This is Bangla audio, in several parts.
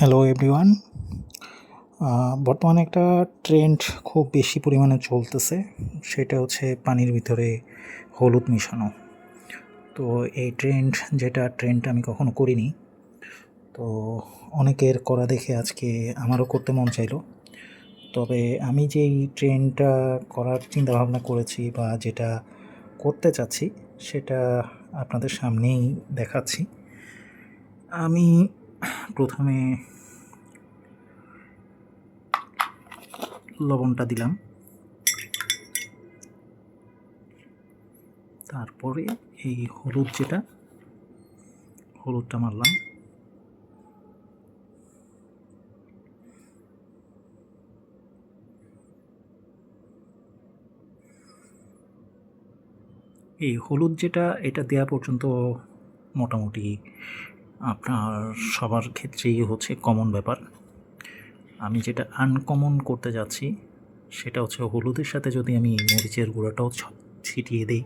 হ্যালো এভরিওয়ান বর্তমানে একটা ট্রেন্ড খুব বেশি পরিমাণে চলতেছে। সেটা হচ্ছে পানির ভিতরে হলুদ মিশানো। তো এই ট্রেন্ড যেটা ট্রেন্ড আমি কখনো করিনি, তো অনেকের করা দেখে আজকে আমারও করতে মন চাইলো। তবে আমি যেই ট্রেনটা করার চিন্তাভাবনা করেছি বা যেটা করতে চাচ্ছি, সেটা আপনাদের সামনেই দেখাচ্ছি। আমি প্রথমে লবণটা দিলাম। তারপরে এই হলুদ যেটা, হলুদটা মারলাম। এই হলুদ যেটা, এটা দেওয়া পর্যন্ত মোটামুটি আপনার সবার ক্ষেত্রেই হচ্ছে কমন ব্যাপার। আমি যেটা আনকমন করতে যাচ্ছি, সেটা হচ্ছে হলুদের সাথে যদি আমি মরিচের গুঁড়াটাও ছিটিয়ে দিই,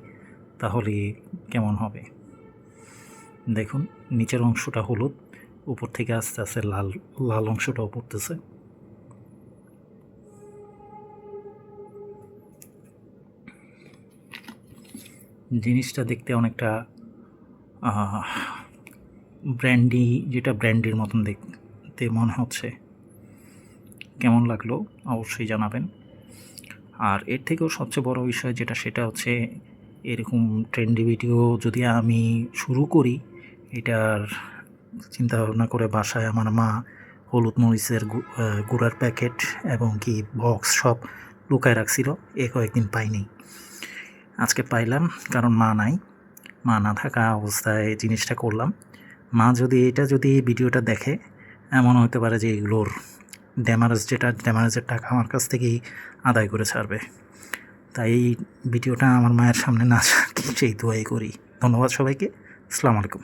তাহলে কেমন হবে? দেখুন, নিচের অংশটা হলুদ, উপর থেকে আস্তে আস্তে লাল লাল অংশটাও পড়তেছে। জিনিসটা দেখতে অনেকটা ব্র্যান্ডি যেটা ব্র্যান্ডির মতন দেখতে মনে হচ্ছে। কেমন লাগল অবশ্যই জানাবেন। আর এর থেকেও সবচেয়ে বড় বিষয় যেটা সেটা হচ্ছে এরকম ট্রেন্ডি ভিডিও যদি আমি শুরু করি এটার চিন্তা ভাবনা করে বাসায় আমার মা হলুদ মরিচের গু- আহ, প্যাকেট এবং কি বক্স সব লুকায় রাখছিল এ কয়েকদিন পাইনি। আজকে পাইলাম কারণ মা নাই। মা না থাকা অবস্থায় জিনিসটা করলাম। মা যদি এটা যদি এই ভিডিওটা দেখে এমন হতে পারে যে এগুলোর ড্যামারেজ যেটা ড্যামারেজের টাকা আমার কাছ থেকেই আদায় করে ছাড়বে। তাই এই ভিডিওটা আমার মায়ের সামনে না সেই দোয়াই করি। ধন্যবাদ সবাইকে। আসসালামু আলাইকুম।